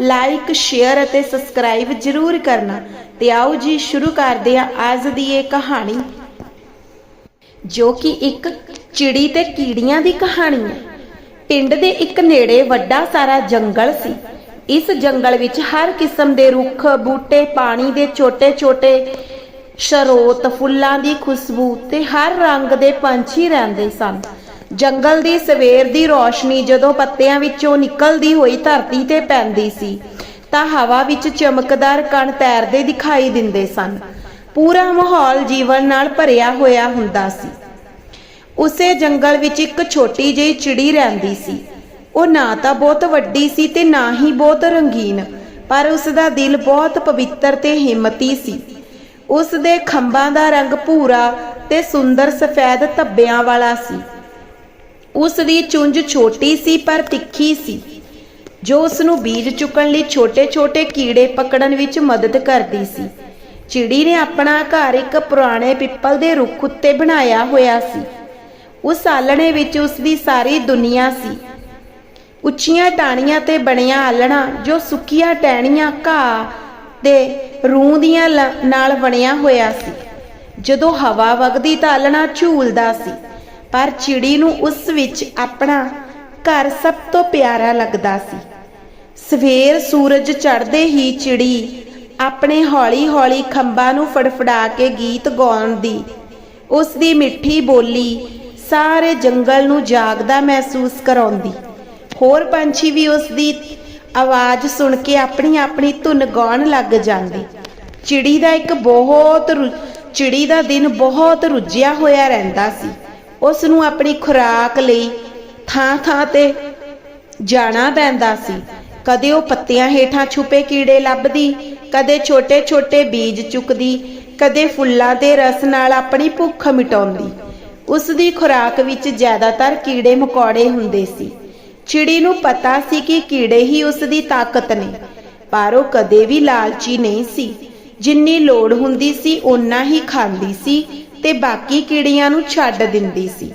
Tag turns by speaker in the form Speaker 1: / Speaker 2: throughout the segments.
Speaker 1: Like, share ਅਤੇ subscribe ਜ਼ਰੂਰ ਕਰਨਾ ਤੇ ਆਓ ਜੀ ਸ਼ੁਰੂ ਕਰਦੇ ਆ ਅੱਜ ਦੀ ਇਹ ਕਹਾਣੀ। ਜੋ ਕਿ ਇੱਕ ਚਿੜੀ ਤੇ ਕੀੜੀਆਂ ਦੀ ਕਹਾਣੀ ਹੈ। ਪਿੰਡ ਦੇ ਇੱਕ ਨੇੜੇ ਵੱਡਾ ਸਾਰਾ ਜੰਗਲ ਸੀ। ਇਸ ਜੰਗਲ ਵਿੱਚ ਹਰ ਕਿਸਮ ਦੇ ਰੁੱਖ, ਬੂਟੇ, ਪਾਣੀ ਦੇ ਛੋਟੇ-ਛੋਟੇ ਸ਼ਰੋਤ, ਫੁੱਲਾਂ ਦੀ ਖੁਸ਼ਬੂ ਤੇ ਹਰ ਰੰਗ ਦੇ ਪੰਛੀ ਰਹਿੰਦੇ ਸਨ। ਜੰਗਲ ਦੀ ਸਵੇਰ ਦੀ ਰੋਸ਼ਨੀ ਜਦੋਂ ਪੱਤਿਆਂ ਵਿੱਚੋਂ ਨਿਕਲਦੀ ਹੋਈ ਧਰਤੀ ਤੇ ਪੈਂਦੀ ਸੀ, ਤਾਂ ਹਵਾ ਵਿੱਚ ਚਮਕਦਾਰ ਕਣ ਤੈਰਦੇ ਦਿਖਾਈ ਦਿੰਦੇ ਸਨ। ਪੂਰਾ ਮਾਹੌਲ ਜੀਵਨ ਨਾਲ ਭਰਿਆ ਹੋਇਆ ਹੁੰਦਾ ਸੀ। ਉਸੇ ਜੰਗਲ ਵਿੱਚ ਇੱਕ ਛੋਟੀ ਜਿਹੀ ਚਿੜੀ ਰਹਿੰਦੀ ਸੀ। ਉਹ ਨਾ ਤਾਂ ਬਹੁਤ ਵੱਡੀ ਸੀ ਤੇ ਨਾ ਹੀ ਬਹੁਤ ਰੰਗੀਨ, ਪਰ ਉਸ ਦਾ ਦਿਲ ਬਹੁਤ ਪਵਿੱਤਰ ਤੇ ਹਿੰਮਤੀ ਸੀ। ਉਸ ਦੇ ਖੰਭਾਂ ਦਾ ਰੰਗ ਭੂਰਾ ਤੇ ਸੁੰਦਰ ਸਫੈਦ ਧੱਬਿਆਂ ਵਾਲਾ ਸੀ। ਉਸ ਦੀ ਚੁੰਝ ਛੋਟੀ ਸੀ ਪਰ ਤਿੱਖੀ ਸੀ, ਜੋ ਉਸ ਨੂੰ ਬੀਜ ਚੁੱਕਣ ਲਈ ਛੋਟੇ-ਛੋਟੇ ਕੀੜੇ ਪਕੜਨ ਵਿੱਚ ਮਦਦ ਕਰਦੀ ਸੀ। ਚਿੜੀ ਨੇ ਆਪਣਾ ਘਰ ਇੱਕ ਪੁਰਾਣੇ ਪਿੱਪਲ ਦੇ ਰੁੱਖ ਉੱਤੇ ਬਣਾਇਆ ਹੋਇਆ ਸੀ। ਉਸ ਆਲਣੇ ਵਿੱਚ ਉਸ ਦੀ ਸਾਰੀ ਦੁਨੀਆ ਸੀ। ਉੱਚੀਆਂ ਟਾਹਣੀਆਂ ਤੇ ਬਣੀਆਂ ਆਲਣਾ ਜੋ ਸੁੱਕੀਆਂ ਟਹਿਣੀਆਂ ਘਾਹ ਦੇ ਰੂੰ ਦੀਆਂ ਲ- ਨਾਲ ਬਣਿਆ ਹੋਇਆ ਸੀ। ਜਦੋਂ ਹਵਾ ਵਗਦੀ ਤਾਂ ਆਲਣਾ ਝੂਲਦਾ ਸੀ। ਪਰ ਚਿੜੀ ਨੂੰ ਉਸ ਵਿੱਚ ਆਪਣਾ ਘਰ ਸਭ ਤੋਂ ਪਿਆਰਾ ਲੱਗਦਾ ਸੀ। ਸਵੇਰ ਸੂਰਜ ਚੜ੍ਹਦੇ ਹੀ ਚਿੜੀ ਆਪਣੇ ਹੌਲੀ-ਹੌਲੀ ਖੰਭਾਂ ਨੂੰ ਫੜਫੜਾ ਕੇ ਗੀਤ ਗਾਉਣ ਦੀ, ਉਸ ਦੀ ਮਿੱਠੀ ਬੋਲੀ ਸਾਰੇ ਜੰਗਲ ਨੂੰ ਜਾਗਦਾ ਮਹਿਸੂਸ ਕਰਾਉਂਦੀ। ਹੋਰ ਪੰਛੀ ਵੀ ਉਸ ਦੀ ਆਵਾਜ਼ ਸੁਣ ਕੇ ਆਪਣੀ ਆਪਣੀ ਧੁਨ ਗਾਉਣ ਲੱਗ ਜਾਂਦੇ। ਚਿੜੀ ਦਾ ਇੱਕ ਬਹੁਤ ਚਿੜੀ ਦਾ ਦਿਨ ਬਹੁਤ ਰੁੱਝਿਆ ਹੋਇਆ ਰਹਿੰਦਾ ਸੀ। ਉਸ ਨੂੰ ਆਪਣੀ ਖੁਰਾਕ ਲਈ ਥਾਂ-ਥਾਂ ਤੇ ਜਾਣਾ ਪੈਂਦਾ ਸੀ। ਕਦੇ ਉਹ ਪੱਤਿਆਂ ਹੇਠਾਂ ਛੁਪੇ ਕੀੜੇ ਲੱਭਦੀ, ਕਦੇ ਛੋਟੇ-ਛੋਟੇ ਬੀਜ ਚੁੱਕਦੀ, ਕਦੇ ਫੁੱਲਾਂ ਦੇ ਰਸ ਨਾਲ ਆਪਣੀ ਭੁੱਖ ਮਿਟਾਉਂਦੀ। ਉਸ ਦੀ ਖੁਰਾਕ ਵਿੱਚ ਜ਼ਿਆਦਾਤਰ ਕੀੜੇ ਮਕੌੜੇ ਹੁੰਦੇ ਸੀ। ਚਿੜੀ ਨੂੰ ਪਤਾ ਸੀ ਕਿ ਕੀੜੇ ਹੀ ਉਸ ਦੀ ਤਾਕਤ ਨੇ, ਪਰ ਉਹ ਕਦੇ ਵੀ ਲਾਲਚੀ ਨਹੀਂ ਸੀ। ਜਿੰਨੀ ਲੋੜ ਹੁੰਦੀ ਸੀ, ਓਨਾ ਹੀ ਖਾਂਦੀ ਸੀ। ਤੇ ਬਾਕੀ ਕੀੜੀਆਂ ਨੂੰ ਛੱਡ ਦਿੰਦੀ ਸੀ।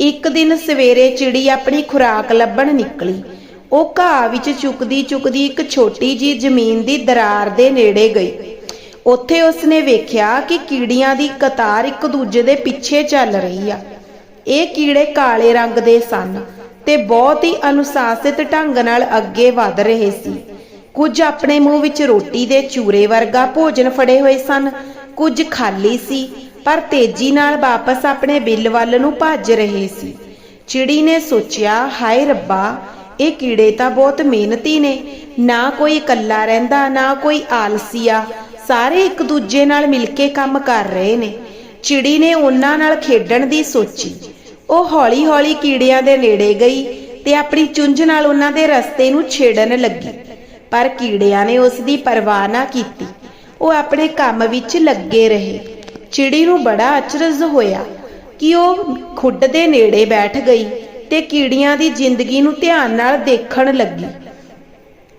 Speaker 1: ਇੱਕ ਦਿਨ ਸਵੇਰੇ ਚਿੜੀ ਆਪਣੀ ਖੁਰਾਕ ਲੱਭਣ ਨਿਕਲੀ। ਉਹ ਘਾਹ ਵਿੱਚ ਚੁੱਕਦੀ ਚੁੱਕਦੀ ਇੱਕ ਛੋਟੀ ਜੀ ਜ਼ਮੀਨ ਦੀ ਦਰਾਰ ਦੇ ਨੇੜੇ ਗਈ। ਉੱਥੇ ਉਸਨੇ ਵੇਖਿਆ ਕਿ ਕੀੜੀਆਂ ਦੀ ਕਤਾਰ ਇੱਕ ਦੂਜੇ ਦੇ ਪਿੱਛੇ ਚੱਲ ਰਹੀ ਆ। ਇਹ ਕੀੜੇ ਕਾਲੇ ਰੰਗ ਦੇ ਸਨ ਤੇ ਬਹੁਤ ਹੀ ਅਨੁਸ਼ਾਸਿਤ ਢੰਗ ਨਾਲ ਅੱਗੇ ਵਧ ਰਹੇ ਸੀ। ਕੁਝ ਆਪਣੇ ਮੂੰਹ ਵਿੱਚ ਰੋਟੀ ਦੇ ਚੂਰੇ ਵਰਗਾ ਭੋਜਨ ਫੜੇ ਹੋਏ ਸਨ, ਕੁਝ ਖਾਲੀ ਸੀ ਪਰ ਤੇਜ਼ੀ ਨਾਲ ਵਾਪਸ ਆਪਣੇ ਬਿੱਲ ਵੱਲ ਨੂੰ ਭੱਜ ਰਹੇ ਸੀ। ਚਿੜੀ ਨੇ ਸੋਚਿਆ, ਹਾਏ ਰੱਬਾ, ਇਹ ਕੀੜੇ ਤਾਂ ਬਹੁਤ ਮਿਹਨਤੀ ਨੇ। ਨਾ ਕੋਈ ਇਕੱਲਾ ਰਹਿੰਦਾ, ਨਾ ਕੋਈ ਆਲਸੀ ਆ ਸਾਰੇ ਇੱਕ ਦੂਜੇ ਨਾਲ ਮਿਲ ਕੇ ਕੰਮ ਕਰ ਰਹੇ ਨੇ। ਚਿੜੀ ਨੇ ਉਹਨਾਂ ਨਾਲ ਖੇਡਣ ਦੀ ਸੋਚੀ। ਉਹ ਹੌਲੀ-ਹੌਲੀ ਕੀੜਿਆਂ ਦੇ ਨੇੜੇ ਗਈ ਤੇ ਆਪਣੀ ਚੁੰਝ ਨਾਲ ਉਹਨਾਂ ਦੇ ਰਸਤੇ ਨੂੰ ਛੇੜਨ ਲੱਗੀ। ਪਰ ਕੀੜਿਆਂ ਨੇ ਉਸ ਦੀ ਪਰਵਾਹ ਨਾ ਕੀਤੀ। ਉਹ ਆਪਣੇ ਕੰਮ ਵਿੱਚ ਲੱਗੇ ਰਹੇ। ਚਿੜੀ ਨੂੰ ਬੜਾ ਅਚਰਜ ਹੋਇਆ ਕਿ ਉਹ ਖੁੱਡ ਦੇ ਨੇੜੇ ਬੈਠ ਗਈ ਤੇ ਕੀੜੀਆਂ ਦੀ ਜ਼ਿੰਦਗੀ ਨੂੰ ਧਿਆਨ ਨਾਲ ਦੇਖਣ ਲੱਗੀ।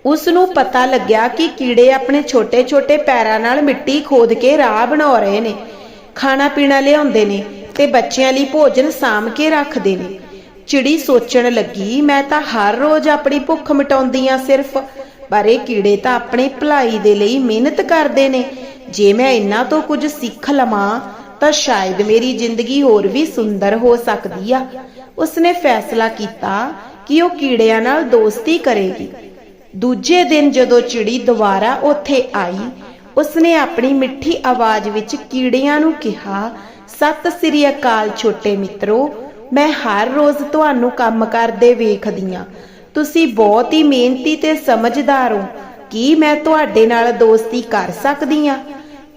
Speaker 1: ਉਸ ਨੂੰ ਪਤਾ ਲੱਗਿਆ ਕਿ ਕੀੜੇ ਆਪਣੇ ਛੋਟੇ-ਛੋਟੇ ਪੈਰਾਂ ਨਾਲ ਮਿੱਟੀ ਖੋਦ ਕੇ ਰਾਹ ਬਣਾ ਰਹੇ ਨੇ, ਖਾਣਾ ਪੀਣਾ ਲਿਆਉਂਦੇ ਨੇ ਤੇ ਬੱਚਿਆਂ ਲਈ ਭੋਜਨ ਸਾਂਭ ਕੇ ਰੱਖਦੇ ਨੇ। ਚਿੜੀ ਸੋਚਣ ਲੱਗੀ, ਮੈਂ ਤਾਂ ਹਰ ਰੋਜ਼ ਆਪਣੀ ਭੁੱਖ ਮਿਟਾਉਂਦੀ ਆ ਸਿਰਫ, ਪਰ ਇਹ ਕੀੜੇ ਤਾਂ ਆਪਣੀ ਭਲਾਈ ਦੇ ਲਈ ਮਿਹਨਤ ਕਰਦੇ ਨੇ। ਜੇ ਮੈਂ ਇਹਨਾਂ ਤੋਂ ਕੁਝ ਸਿੱਖ ਲਵਾਂ, ਤਾਂ ਸ਼ਾਇਦ ਮੇਰੀ ਜ਼ਿੰਦਗੀ ਹੋਰ ਵੀ ਸੁੰਦਰ ਹੋ ਸਕਦੀ ਆ। ਉਸਨੇ ਫੈਸਲਾ ਕੀਤਾ ਕਿ ਉਹ ਕੀੜਿਆਂ ਨਾਲ ਦੋਸਤੀ ਕਰੇਗੀ। ਦੂਜੇ ਦਿਨ ਜਦੋਂ ਚਿੜੀ ਦੁਬਾਰਾ ਉੱਥੇ ਆਈ, ਉਸਨੇ ਆਪਣੀ ਮਿੱਠੀ ਆਵਾਜ਼ ਵਿੱਚ ਕੀੜਿਆਂ ਨੂੰ ਕਿਹਾ, ਸਤਿ ਸ੍ਰੀ ਅਕਾਲ ਛੋਟੇ ਮਿੱਤਰੋ, ਮੈਂ ਹਰ ਰੋਜ਼ ਤੁਹਾਨੂੰ ਕੰਮ ਕਰਦੇ ਵੇਖਦੀ ਆ। ਤੁਸੀਂ ਬਹੁਤ ਹੀ ਮਿਹਨਤੀ ਤੇ ਸਮਝਦਾਰ ਹੋ। ਕੀ ਮੈਂ ਤੁਹਾਡੇ ਨਾਲ ਦੋਸਤੀ ਕਰ ਸਕਦੀ ਆ?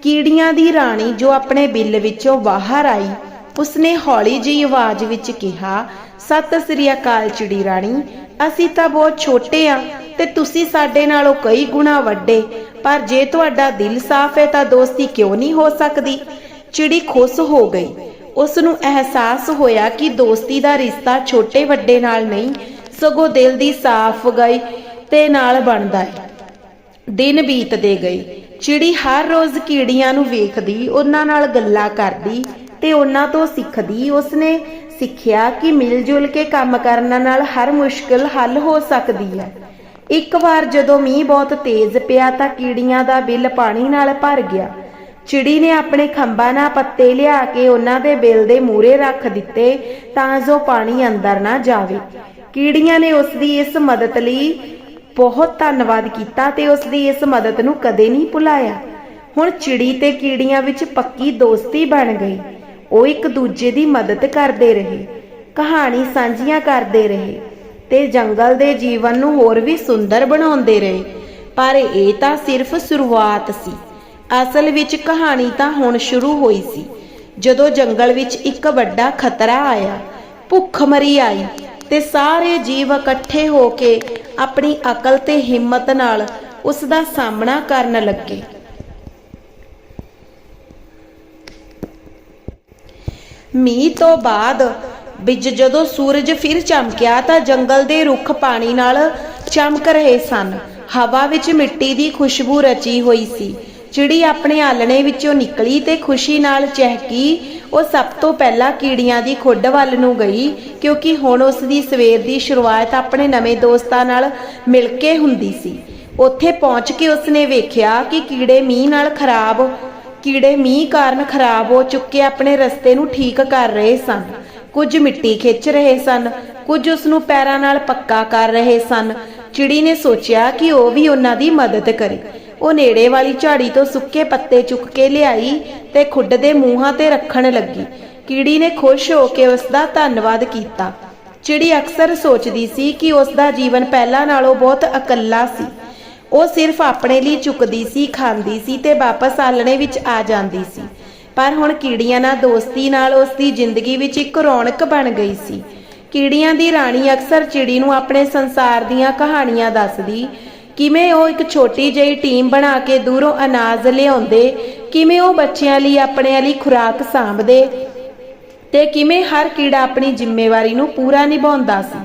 Speaker 1: ਕੀੜੀਆਂ ਦੀ ਰਾਣੀ ਜੋ ਆਪਣੇ ਬਿੱਲ ਵਿੱਚੋਂ ਬਾਹਰ ਆਈ, ਉਸਨੇ ਹੌਲੀ ਜਿਹੀ ਆਵਾਜ਼ ਵਿੱਚ ਕਿਹਾ, ਸਤਿ ਸ੍ਰੀ ਅਕਾਲ ਚਿੜੀ ਰਾਣੀ, ਅਸੀਂ ਤਾਂ ਬਹੁਤ ਛੋਟੇ ਆ ਤੇ ਤੁਸੀਂ ਸਾਡੇ ਨਾਲੋਂ ਕਈ ਗੁਣਾ ਵੱਡੇ, ਪਰ ਜੇ ਤੁਹਾਡਾ ਦਿਲ ਸਾਫ਼ ਹੈ ਤਾਂ ਦੋਸਤੀ ਕਿਉਂ ਨਹੀਂ ਹੋ ਸਕਦੀ? ਚਿੜੀ ਖੁਸ਼ ਹੋ ਗਈ। ਉਸ ਨੂੰ ਅਹਿਸਾਸ ਹੋਇਆ ਕਿ ਦੋਸਤੀ ਦਾ ਰਿਸ਼ਤਾ ਛੋਟੇ ਵੱਡੇ ਨਾਲ ਨਹੀਂ, ਸਗੋਂ ਦਿਲ ਦੀ ਸਾਫ਼ ਗਈ ਤੇ ਨਾਲ ਬਣਦਾ ਹੈ। ਦਿਨ ਬੀਤਦੇ ਗਏ। ਚਿੜੀ ਹਰ ਰੋਜ਼ ਕੀੜੀਆਂ ਨੂੰ ਵੇਖਦੀ, ਉਹਨਾਂ ਨਾਲ ਗੱਲਾਂ ਕਰਦੀ ਤੇ ਉਹਨਾਂ ਤੋਂ ਸਿੱਖਦੀ, ਉਸਨੇ ਸਿੱਖਿਆ ਕਿ ਮਿਲ ਜੁਲ ਕੇ ਕੰਮ ਕਰਨ ਨਾਲ ਹਰ ਮੁਸ਼ਕਲ ਹੱਲ ਹੋ ਸਕਦੀ ਹੈ। ਇੱਕ ਵਾਰ ਜਦੋਂ ਮੀਂਹ ਬਹੁਤ ਤੇਜ਼ ਪਿਆ ਤਾਂ ਕੀੜੀਆਂ ਦਾ ਬਿੱਲ ਪਾਣੀ ਨਾਲ ਭਰ ਗਿਆ। ਚਿੜੀ ਨੇ ਆਪਣੇ ਖੰਭਾਂ ਨਾਲ ਪੱਤੇ ਲਿਆ ਕੇ ਉਹਨਾਂ ਦੇ ਬਿੱਲ ਦੇ ਮੂਰੇ ਰੱਖ ਦਿੱਤੇ ਤਾਂ ਜੋ ਪਾਣੀ ਅੰਦਰ ਨਾ ਜਾਵੇ। ਕੀੜੀਆਂ ਨੇ ਉਸ ਦੀ ਇਸ ਮਦਦ ਲਈ ਬਹੁਤ ਧੰਨਵਾਦ ਕੀਤਾ ਤੇ ਉਸ ਦੀ ਇਸ ਮਦਦ ਨੂੰ ਕਦੇ ਨਹੀਂ ਭੁਲਾਇਆ। ਹੁਣ ਚਿੜੀ ਤੇ ਕੀੜੀਆਂ ਵਿੱਚ ਪੱਕੀ ਦੋਸਤੀ ਬਣ ਗਈ। ਉਹ ਇੱਕ ਦੂਜੇ ਦੀ ਮਦਦ ਕਰਦੇ ਰਹੇ, ਕਹਾਣੀ ਸਾਂਝੀਆਂ ਕਰਦੇ ਰਹੇ ਤੇ ਜੰਗਲ ਦੇ ਜੀਵਨ ਨੂੰ ਹੋਰ ਵੀ ਸੁੰਦਰ ਬਣਾਉਂਦੇ ਰਹੇ। ਪਰ ਇਹ ਤਾਂ ਸਿਰਫ ਸ਼ੁਰੂਆਤ ਸੀ। ਅਸਲ ਵਿੱਚ ਕਹਾਣੀ ਤਾਂ ਹੁਣ ਸ਼ੁਰੂ ਹੋਈ ਸੀ। ਜਦੋਂ ਜੰਗਲ ਵਿੱਚ ਇੱਕ ਵੱਡਾ ਖਤਰਾ ਆਇਆ ਭੁੱਖਮਰੀ ਆਈ ਤੇ ਸਾਰੇ ਜੀਵ ਇਕੱਠੇ ਹੋ ਕੇ ਆਪਣੀ ਅਕਲ ਤੇ ਹਿੰਮਤ ਨਾਲ ਉਸ ਦਾ ਸਾਹਮਣਾ ਕਰਨ ਲੱਗੇ। ਮੀਂਹ ਤੋਂ ਬਾਅਦ ਵਿੱਚ ਜਦੋਂ ਸੂਰਜ ਫਿਰ ਚਮਕਿਆ ਤਾਂ ਜੰਗਲ ਦੇ ਰੁੱਖ ਪਾਣੀ ਨਾਲ ਚਮਕ ਰਹੇ ਸਨ। ਹਵਾ ਵਿੱਚ ਮਿੱਟੀ ਦੀ ਖੁਸ਼ਬੂ ਰਚੀ ਹੋਈ ਸੀ। ਚਿੜੀ ਆਪਣੇ ਆਲਣੇ ਵਿੱਚੋਂ ਨਿਕਲੀ ਤੇ ਖੁਸ਼ੀ ਨਾਲ ਚਹਿਕੀ, ਉਹ ਸਭ ਤੋਂ ਪਹਿਲਾਂ ਕੀੜੀਆਂ ਦੀ ਖੁੱਡ ਵੱਲ ਨੂੰ ਗਈ, ਕਿਉਂਕਿ ਹੁਣ ਉਸ ਦੀ ਸਵੇਰ ਦੀ ਸ਼ੁਰੂਆਤ ਆਪਣੇ ਨਵੇਂ ਦੋਸਤਾਂ ਨਾਲ ਮਿਲ ਕੇ ਹੁੰਦੀ ਸੀ। ਉੱਥੇ ਪਹੁੰਚ ਕੇ ਉਸਨੇ ਵੇਖਿਆ ਕਿ ਕੀੜੇ ਮੀਂਹ ਨਾਲ ਖਰਾਬ, ਕੀੜੇ ਮੀਂਹ ਕਾਰਨ ਖਰਾਬ ਹੋ ਚੁੱਕੇ ਆਪਣੇ ਰਸਤੇ ਨੂੰ ਠੀਕ ਕਰ ਰਹੇ ਸਨ। ਕੁਝ ਮਿੱਟੀ ਖਿੱਚ ਰਹੇ ਸਨ, ਕੁਝ ਉਸ ਨੂੰ ਪੈਰਾਂ ਨਾਲ ਪੱਕਾ ਕਰ ਰਹੇ ਸਨ। ਚਿੜੀ ਨੇ ਸੋਚਿਆ ਕਿ ਉਹ ਵੀ ਉਹਨਾਂ ਦੀ ਮਦਦ ਕਰੇ। ਉਹ ਨੇੜੇ ਵਾਲੀ ਝਾੜੀ ਤੋਂ ਸੁੱਕੇ ਪੱਤੇ ਚੁੱਕ ਕੇ ਲਿਆਈ ਤੇ ਖੁੱਡ ਦੇ ਮੂੰਹਾਂ ਤੇ ਰੱਖਣ ਲੱਗੀ। ਕੀੜੀ ਨੇ ਖੁਸ਼ ਹੋ ਕੇ ਉਸ ਦਾ ਧੰਨਵਾਦ ਕੀਤਾ। ਚਿੜੀ ਅਕਸਰ ਸੋਚਦੀ ਸੀ ਕਿ ਉਸ ਦਾ ਜੀਵਨ ਪਹਿਲਾਂ ਨਾਲੋਂ ਬਹੁਤ ਇਕੱਲਾ ਸੀ। ਉਹ ਸਿਰਫ ਆਪਣੇ ਲਈ ਚੁੱਕਦੀ ਸੀ, ਖਾਂਦੀ ਸੀ ਤੇ ਵਾਪਸ ਆਲਣੇ ਵਿੱਚ ਆ ਜਾਂਦੀ ਸੀ। ਪਰ ਹੁਣ ਕੀੜੀਆਂ ਨਾਲ ਦੋਸਤੀ ਨਾਲ ਉਸ ਦੀ ਜ਼ਿੰਦਗੀ ਵਿੱਚ ਇੱਕ ਰੌਣਕ ਬਣ ਗਈ ਸੀ। ਕੀੜੀਆਂ ਦੀ ਰਾਣੀ ਅਕਸਰ ਚਿੜੀ ਨੂੰ ਆਪਣੇ ਸੰਸਾਰ ਦੀਆਂ ਕਹਾਣੀਆਂ ਦੱਸਦੀ ਕਿਵੇਂ ਉਹ ਇੱਕ ਛੋਟੀ ਜਿਹੀ ਟੀਮ ਬਣਾ ਕੇ ਦੂਰੋਂ ਅਨਾਜ ਲਿਆਉਂਦੇ? ਕਿਵੇਂ ਉਹ ਬੱਚਿਆਂ ਲਈ ਆਪਣੇ ਲਈ ਖੁਰਾਕ ਸਾਂਭਦੇ? ਤੇ ਕਿਵੇਂ ਹਰ ਕੀੜਾ ਆਪਣੀ ਜ਼ਿੰਮੇਵਾਰੀ ਨੂੰ ਪੂਰਾ ਨਿਭਾਉਂਦਾ ਸੀ?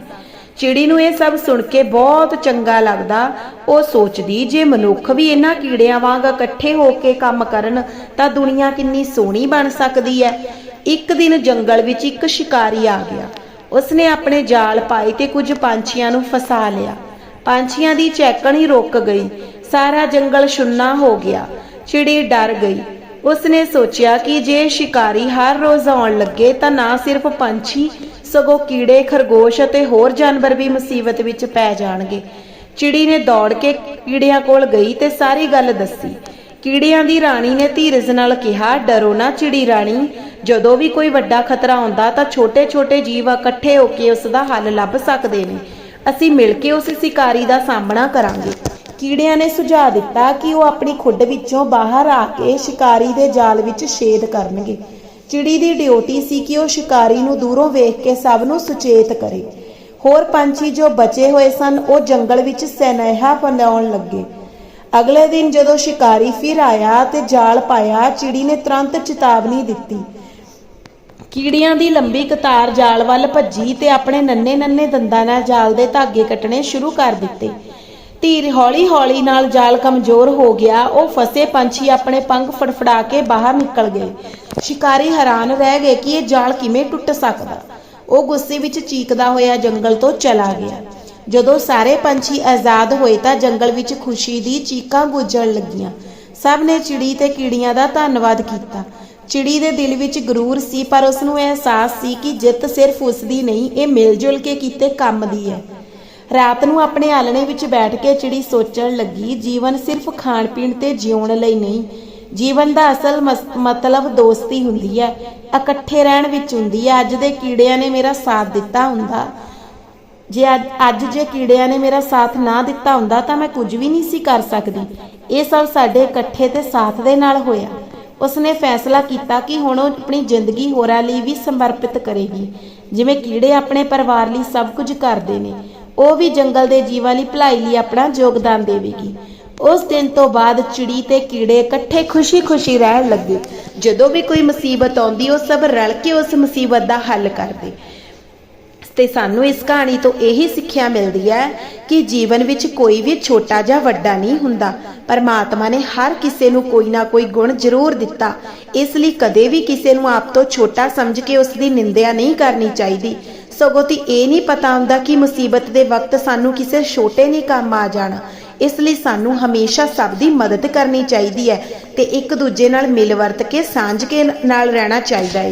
Speaker 1: ਚਿੜੀ ਨੂੰ ਇਹ ਸਭ ਸੁਣ ਕੇ ਬਹੁਤ ਚੰਗਾ ਲੱਗਦਾ। ਉਹ ਸੋਚਦੀ, ਜੇ ਮਨੁੱਖ ਵੀ ਇਹਨਾਂ ਕੀੜਿਆਂ ਵਾਂਗ ਇਕੱਠੇ ਹੋ ਕੇ ਕੰਮ ਕਰਨ, ਤਾਂ ਦੁਨੀਆ ਕਿੰਨੀ ਸੋਹਣੀ ਬਣ ਸਕਦੀ ਹੈ। ਇੱਕ ਦਿਨ ਜੰਗਲ ਵਿੱਚ ਇੱਕ ਸ਼ਿਕਾਰੀ ਆ ਗਿਆ। ਉਸਨੇ ਆਪਣੇ ਜਾਲ ਪਾਏ ਤੇ ਕੁਝ ਪੰਛੀਆਂ ਨੂੰ ਫਸਾ ਲਿਆ। ਪੰਛੀਆਂ ਦੀ ਚੈਕਣੀ ਰੁਕ ਗਈ। ਸਾਰਾ ਜੰਗਲ ਸੁੰਨਾ ਹੋ ਗਿਆ। ਚਿੜੀ ਡਰ ਗਈ। ਉਸਨੇ ਸੋਚਿਆ ਕਿ ਜੇ ਸ਼ਿਕਾਰੀ ਹਰ ਰੋਜ਼ ਆਉਣ ਲੱਗੇ ਤਾਂ ਨਾ ਸਿਰਫ ਪੰਛੀ, ਸਗੋਂ ਕੀੜੇ, ਖਰਗੋਸ਼ ਅਤੇ ਹੋਰ ਜਾਨਵਰ ਵੀ ਮੁਸੀਬਤ ਵਿੱਚ ਪੈ ਜਾਣਗੇ। ਚਿੜੀ ਨੇ ਦੌੜ ਕੇ ਕੀੜਿਆਂ ਕੋਲ ਗਈ ਤੇ ਸਾਰੀ ਗੱਲ ਦੱਸੀ। ਕੀੜਿਆਂ ਦੀ ਰਾਣੀ ਨੇ ਧੀਰਜ ਨਾਲ ਕਿਹਾ, ਡਰੋ ਨਾ ਚਿੜੀ ਰਾਣੀ। ਜਦੋਂ ਵੀ ਕੋਈ ਵੱਡਾ ਖਤਰਾ ਆਉਂਦਾ ਤਾਂ ਛੋਟੇ-ਛੋਟੇ ਜੀਵ ਇਕੱਠੇ ਹੋ ਕੇ ਉਸ ਦਾ ਹੱਲ ਲੱਭ ਸਕਦੇ ਨੇ। ਅਸੀਂ ਮਿਲ ਕੇ ਉਸ ਸ਼ਿਕਾਰੀ ਦਾ ਸਾਹਮਣਾ ਕਰਾਂਗੇ। ਕੀੜਿਆਂ ਨੇ ਸੁਝਾਅ ਦਿੱਤਾ ਕਿ ਉਹ ਆਪਣੀ ਖੁੱਡ ਵਿੱਚੋਂ ਬਾਹਰ ਆ ਕੇ ਸ਼ਿਕਾਰੀ ਦੇ ਜਾਲ ਵਿੱਚ ਛੇਦ ਕਰਨਗੇ। ਚਿੜੀ ਦੀ ਡਿਊਟੀ ਸੀ ਕਿ ਉਹ ਸ਼ਿਕਾਰੀ ਨੂੰ ਦੂਰੋਂ ਵੇਖ ਕੇ ਸਭ ਨੂੰ ਸੁਚੇਤ ਕਰੇ। ਹੋਰ ਪੰਛੀ ਜੋ ਬਚੇ ਹੋਏ ਸਨ, ਉਹ ਜੰਗਲ ਵਿੱਚ ਸਨੇਹਾ ਫੈਲਾਉਣ ਲੱਗੇ। ਅਗਲੇ ਦਿਨ ਜਦੋਂ ਸ਼ਿਕਾਰੀ ਫਿਰ ਆਇਆ ਤੇ ਜਾਲ ਪਾਇਆ, ਚਿੜੀ ਨੇ ਤੁਰੰਤ ਚੇਤਾਵਨੀ ਦਿੱਤੀ। ਕੀੜੀਆਂ ਦੀ ਲੰਬੀ ਕਤਾਰ ਜਾਲ ਵੱਲ ਭੱਜੀ ਤੇ ਆਪਣੇ ਨੰਨੇ-ਨੰਨੇ ਦੰਦਾਂ ਨਾਲ ਜਾਲ ਦੇ ਧਾਗੇ ਕੱਟਣੇ ਸ਼ੁਰੂ ਕਰ ਦਿੱਤੇ। ਧੀਰ ਹੌਲੀ-ਹੌਲੀ ਨਾਲ ਜਾਲ ਕਮਜ਼ੋਰ ਹੋ ਗਿਆ। ਉਹ ਫਸੇ ਪੰਛੀ ਆਪਣੇ ਪੰਖ ਫੜਫੜਾ ਕੇ ਬਾਹਰ ਨਿਕਲ ਗਏ। ਸ਼ਿਕਾਰੀ ਹੈਰਾਨ ਰਹਿ ਗਏ ਕਿ ਇਹ ਜਾਲ ਕਿਵੇਂ ਟੁੱਟ ਸਕਦਾ। ਉਹ ਗੁੱਸੇ ਵਿੱਚ ਚੀਕਦਾ ਹੋਇਆ ਜੰਗਲ ਤੋਂ ਚਲਾ ਗਿਆ। ਜਦੋਂ ਸਾਰੇ ਪੰਛੀ ਆਜ਼ਾਦ ਹੋਏ ਤਾਂ ਜੰਗਲ ਵਿੱਚ ਖੁਸ਼ੀ ਦੀ ਚੀਕਾਂ ਗੂੰਜਣ ਲੱਗੀਆਂ। ਸਭ ਨੇ ਚਿੜੀ ਤੇ ਕੀੜੀਆਂ ਦਾ ਧੰਨਵਾਦ ਕੀਤਾ। ਚਿੜੀ ਦੇ ਦਿਲ ਵਿੱਚ ਗਰੂਰ ਸੀ, ਪਰ ਉਸ ਨੂੰ ਅਹਿਸਾਸ ਸੀ ਕਿ ਜਿੱਤ ਸਿਰਫ ਉਸ ਦੀ ਨਹੀਂ, ਇਹ ਮਿਲ ਜੁਲ ਕੇ ਕੀਤੇ ਕੰਮ ਦੀ ਹੈ। ਰਾਤ ਨੂੰ ਆਪਣੇ ਆਲਣੇ ਵਿੱਚ ਬੈਠ ਕੇ ਚਿੜੀ ਸੋਚਣ ਲੱਗੀ, ਜੀਵਨ ਸਿਰਫ ਖਾਣ ਪੀਣ ਤੇ ਜਿਉਣ ਲਈ ਨਹੀਂ। ਜੀਵਨ ਦਾ ਅਸਲ ਮਤਲਬ ਦੋਸਤੀ ਹੁੰਦੀ ਹੈ, ਇਕੱਠੇ ਰਹਿਣ ਵਿੱਚ ਹੁੰਦੀ ਹੈ। ਅੱਜ ਦੇ ਕੀੜਿਆਂ ਨੇ ਮੇਰਾ ਸਾਥ ਦਿੱਤਾ ਹੁੰਦਾ। ਜੇ ਅੱਜ ਅੱਜ ਜੇ ਕੀੜਿਆਂ ਨੇ ਮੇਰਾ ਸਾਥ ਨਾ ਦਿੱਤਾ ਹੁੰਦਾ, ਤਾਂ ਮੈਂ ਕੁਝ ਵੀ ਨਹੀਂ ਸੀ ਕਰ ਸਕਦੀ। ਇਹ ਸਭ ਸਾਡੇ ਇਕੱਠੇ ਤੇ ਸਾਥ ਦੇ ਨਾਲ ਹੋਇਆ। ਉਸਨੇ ਫੈਸਲਾ ਕੀਤਾ ਕਿ ਹੁਣ ਉਹ ਆਪਣੀ ਜ਼ਿੰਦਗੀ ਹੋਰਾਂ ਲਈ ਵੀ ਸਮਰਪਿਤ ਕਰੇਗੀ। ਜਿਵੇਂ ਕੀੜੇ ਆਪਣੇ ਪਰਿਵਾਰ ਲਈ ਸਭ ਕੁਝ ਕਰਦੇ ਨੇ, ਉਹ ਵੀ ਜੰਗਲ ਦੇ ਜੀਵਾਂ ਲਈ ਭਲਾਈ ਲਈ ਆਪਣਾ ਯੋਗਦਾਨ ਦੇਵੇਗੀ। ਉਸ ਦਿਨ ਤੋਂ ਬਾਅਦ ਚਿੜੀ ਤੇ ਕੀੜੇ ਇਕੱਠੇ ਖੁਸ਼ੀ-ਖੁਸ਼ੀ ਰਹਿਣ ਲੱਗੇ। ਜਦੋਂ ਵੀ ਕੋਈ ਮੁਸੀਬਤ ਆਉਂਦੀ, ਉਹ ਸਭ ਰਲ ਕੇ ਉਸ ਮੁਸੀਬਤ ਦਾ ਹੱਲ ਕਰਦੇ। ਤੇ ਸਾਨੂੰ ਇਸ ਕਹਾਣੀ ਤੋਂ ਇਹੀ ਸਿੱਖਿਆ ਮਿਲਦੀ ਹੈ ਕਿ ਜੀਵਨ ਵਿੱਚ ਕੋਈ ਵੀ ਛੋਟਾ ਜਾਂ ਵੱਡਾ ਨਹੀਂ ਹੁੰਦਾ। ਪਰਮਾਤਮਾ ਨੇ ਹਰ ਕਿਸੇ ਨੂੰ ਕੋਈ ਨਾ ਕੋਈ ਗੁਣ ਜ਼ਰੂਰ ਦਿੱਤਾ। ਇਸ ਲਈ ਕਦੇ ਵੀ ਕਿਸੇ ਨੂੰ ਆਪ ਤੋਂ ਛੋਟਾ ਸਮਝ ਕੇ ਉਸ ਦੀ ਨਿੰਦਿਆ ਨਹੀਂ ਕਰਨੀ ਚਾਹੀਦੀ। ਸਗੋਂ ਤੇ ਇਹ ਨਹੀਂ ਪਤਾ ਹੁੰਦਾ ਕਿ ਮੁਸੀਬਤ ਦੇ ਵਕਤ ਸਾਨੂੰ ਕਿਸੇ ਛੋਟੇ ਨਹੀਂ ਕੰਮ ਆ ਜਾਣਾ। ਇਸ ਲਈ ਸਾਨੂੰ ਹਮੇਸ਼ਾ ਸਭ ਦੀ ਮਦਦ ਕਰਨੀ ਚਾਹੀਦੀ ਹੈ ਤੇ ਇੱਕ ਦੂਜੇ ਨਾਲ ਮਿਲ ਵਰਤ ਕੇ ਸਾਂਝ ਕੇ ਨਾਲ ਰਹਿਣਾ ਚਾਹੀਦਾ ਹੈ।